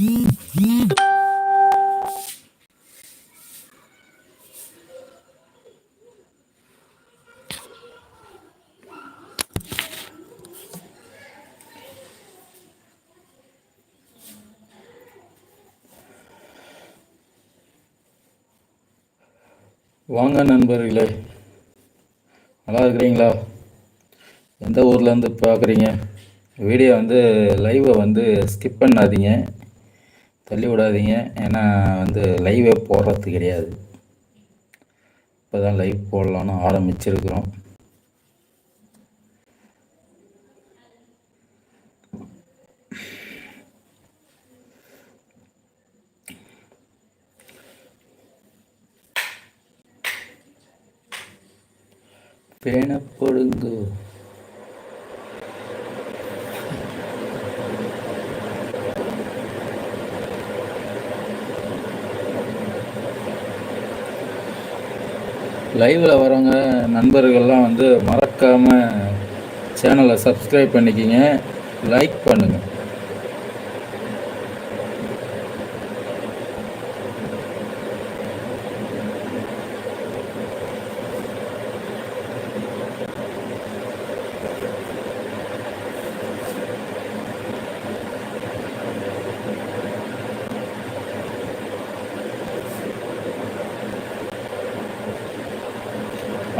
வாங்க நண்பர்களே. நல்லா இருக்கிறீங்களா? எந்த ஊர்லேருந்து பார்க்குறீங்க வீடியோ வந்து லைவை வந்து ஸ்கிப் பண்ணாதீங்க. தள்ளி விடாதீங்க ஏன்னா வந்து லைவே போடுறது கிடையாது. இப்போ தான் லைவ் போடலான்னு ஆரம்பிச்சிருக்கிறோம். பேணப்படுங்கோ லைவில் வரவங்க நண்பர்கள்லாம் வந்து மறக்காமல் சேனலை சப்ஸ்கிரைப் பண்ணிக்கிங்க. லைக் பண்ணுங்கள்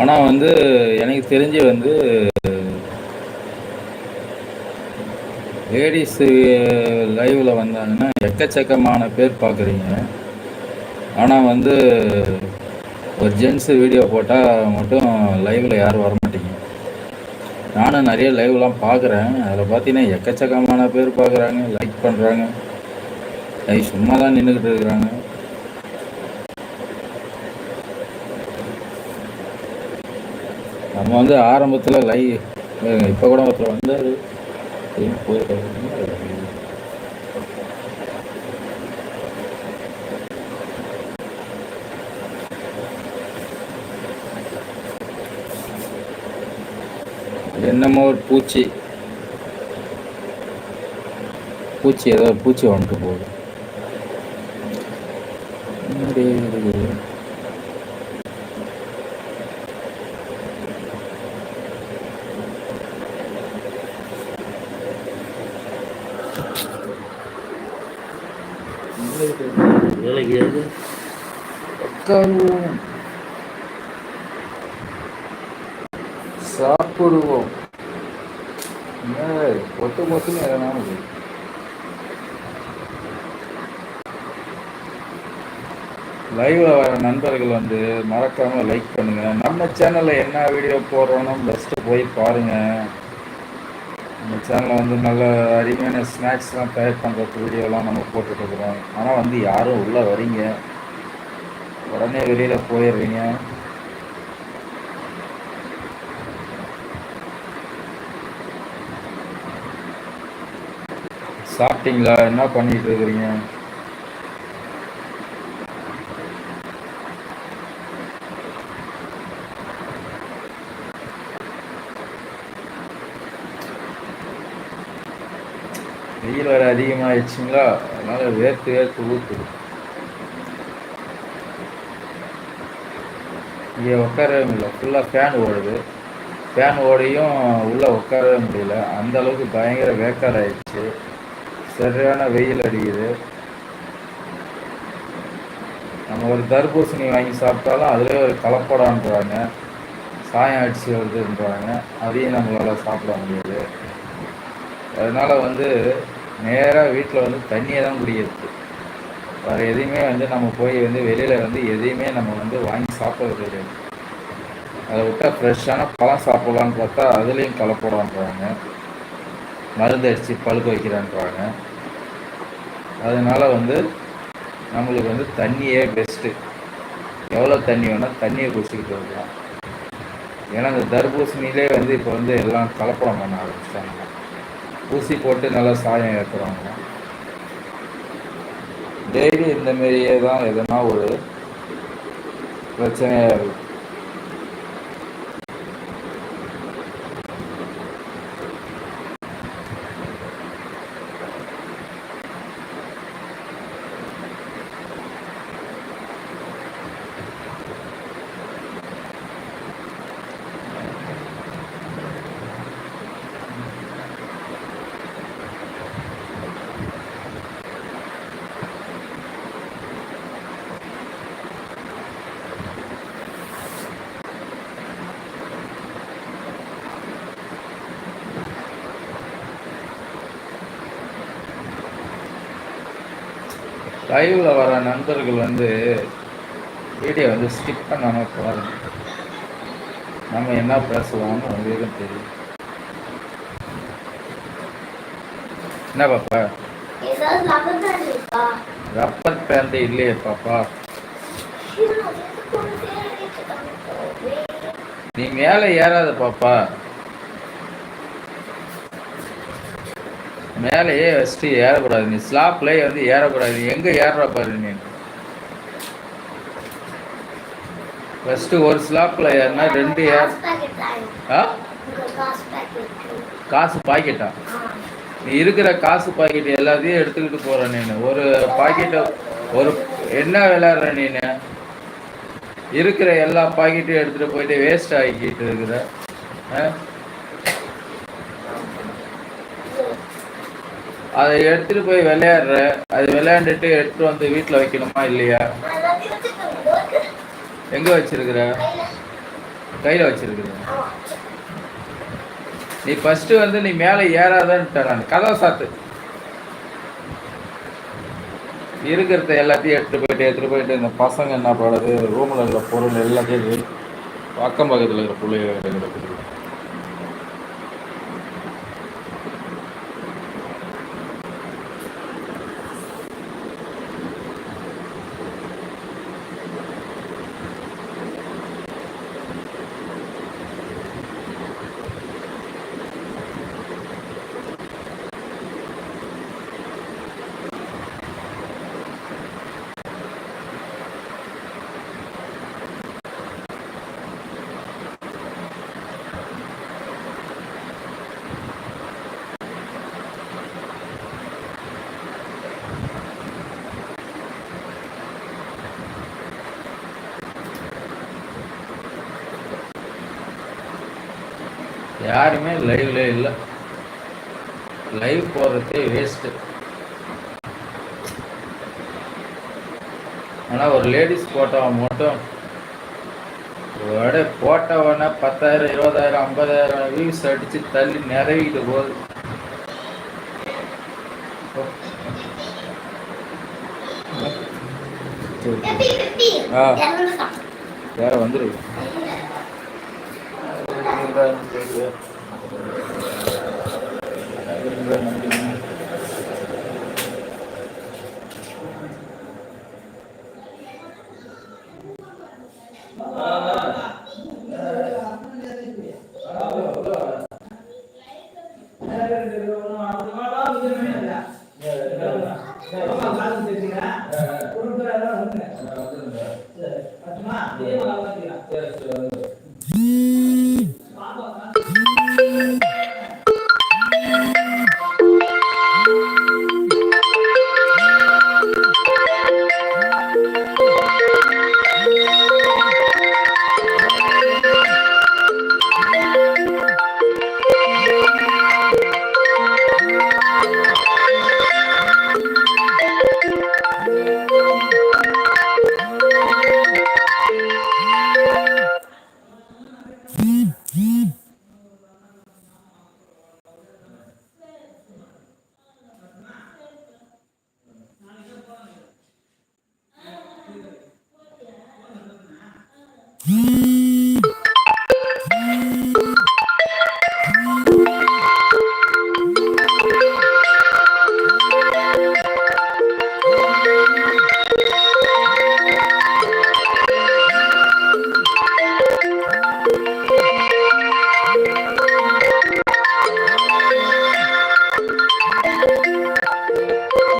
ஆனால் வந்து எனக்கு தெரிஞ்சு வந்து லேடிஸு லைவில் வந்தாங்கன்னா எக்கச்சக்கமான பேர் பார்க்குறீங்க ஆனால் வந்து ஒரு ஜென்ஸு வீடியோ போட்டால் மட்டும் லைவில் யாரும் வர மாட்டீங்க. நானும் நிறைய லைவ்லாம் பார்க்குறேன் அதில் பார்த்தீங்கன்னா எக்கச்சக்கமான பேர் பார்க்குறாங்க லைக் பண்ணுறாங்க லைக் சும்மா தான் நின்றுக்கிட்டு இருக்கிறாங்க. நம்ம வந்து ஆரம்பத்தில் லை இப்போ கூட ஒருத்தர் வந்தார். போயிருக்காரு. என்னமோ ஒரு பூச்சி. பூச்சி ஏதோ ஒரு பூச்சி வந்துட்டு போகுது. வேலைக்கு உட்காருவோம் சாப்பிடுவோம். ஒட்டு மொத்தம் இருக்கு. லைவ்ல வர நண்பர்கள் வந்து மறக்காம லைக் பண்ணுங்க. நம்ம சேனல்ல என்ன வீடியோ போடுறோம்னு ஃபஸ்ட்டு போய் பாருங்க. இந்த சேனலில் வந்து நல்ல அருமையான ஸ்நாக்ஸ்லாம் தயார் பண்ணுற வீடியோலாம் நம்ம போட்டுட்ருக்குறோம் ஆனால் வந்து யாரும் உள்ளே வரீங்க. உடனே வெளியில் போயிடுறீங்க. சாப்பிட்டீங்களா? என்ன பண்ணிகிட்டு இருக்கிறீங்க வெயில் வேறு அதிகமாகிடுச்சிங்களா அதனால் வேர்த்து வேர்த்து ஊற்றுது இங்கே உட்காரவே முடியல. ஃபுல்லாக ஃபேன் ஓடுது. ஃபேன் ஓடியும் உள்ளே உட்காரவே முடியல. அந்த அளவுக்கு பயங்கர வேக்கார் ஆயிடுச்சு சரியான வெயில் அடிக்குது. நம்ம ஒரு தர்பூசணி வாங்கி சாப்பிட்டாலும் அதிலே ஒரு கலப்படான்றாங்க சாயம் அடிச்சு வருதுன்றாங்க. அதையும் நம்மளால் சாப்பிட முடியாது. அதனால் வந்து நேராக வீட்டில் வந்து தண்ணியை தான் குடிக்கிறது. வேறு எதையுமே வந்து நம்ம போய் வந்து வெளியில் வந்து எதையுமே நம்ம வந்து வாங்கி சாப்பிட்றது கிடையாது. அதை விட்டால் ஃப்ரெஷ்ஷான பழம் சாப்பிட்லான்னு பார்த்தா அதுலேயும் கலப்படான்றாங்க மருந்து அடித்து பழுக்க வைக்கிறான்றாங்க. அதனால் வந்து நம்மளுக்கு வந்து தண்ணியே பெஸ்ட்டு எவ்வளோ தண்ணி வேணால் தண்ணியை குடிச்சிக்கிட்டு இருக்கலாம். ஏன்னா இந்த தர்பூசணிலே வந்து இப்போ வந்து எல்லாம் கலப்படம் பண்ண ஆரம்பிச்சிட்டாங்க. ஊசி போட்டு நல்லா சாயம் ஏற்றுறாங்க டெய்லி இந்த மாரியே தான் எதனா ஒரு பிரச்சனையாக இருக்கும். லைவில் வர நண்பர்கள் வந்து வீடியோ வந்து ஸ்கிப் பண்ணாமல் பாருங்க நம்ம என்ன பேசுவோம்னு உங்களுக்கும் தெரியும் என்ன பாப்பா? ரப்பர் பேண்ட் இல்லையே பாப்பா. நீ மேலே ஏறாத பாப்பா. மேலேயே வச்சுட்டு ஏறக்கூடாது. நீ ஸ்லாப்லேயே வந்து ஏறக்கூடாது. நீ எங்கே ஏறுற பாரு நீ. ஃபஸ்ட்டு ஒரு ஸ்லாப்பில் ஏறினா ரெண்டு ஏர் ஆ? காசு பாக்கெட்டா? நீ இருக்கிற காசு பாக்கெட் எல்லாத்தையும் எடுத்துக்கிட்டு போற நீனு ஒரு பாக்கெட்டை ஒரு என்ன விளையாடுற நீனு இருக்கிற எல்லா பாக்கெட்டையும் எடுத்துட்டு போயிட்டு வேஸ்ட் ஆகிக்கிட்டு இருக்கிற அதை எடுத்துட்டு போய் விளையாடுற அது விளையாண்டுட்டு எடுத்துட்டு வந்து வீட்டில் வைக்கணுமா இல்லையா? எங்க வச்சிருக்கிற? கையில் வச்சிருக்கிற. நீ ஃபர்ஸ்ட் வந்து நீ மேலே ஏறாதன்ட்ட நான். கதவை சாத்து. இருக்கிறத எல்லாத்தையும் எடுத்துட்டு போயிட்டு எடுத்துட்டு போயிட்டு இந்த பசங்க என்ன பண்ணுறது ரூமில் இருக்கிற பொருள் எல்லாத்தையும் அக்கம் பக்கத்தில் இருக்கிற பிள்ளைங்க யாருமே லைவ்ல இல்லை. லைவ் போகிறதே வேஸ்ட்டு ஆனால் ஒரு லேடிஸ் போட்டோவை மட்டும். ஒரு போட்டவன பத்தாயிரம் இருபதாயிரம் ஐம்பதாயிரம் வியூஸ் அடித்து தள்ளி நிறைவிட்டு போகுது ஆ.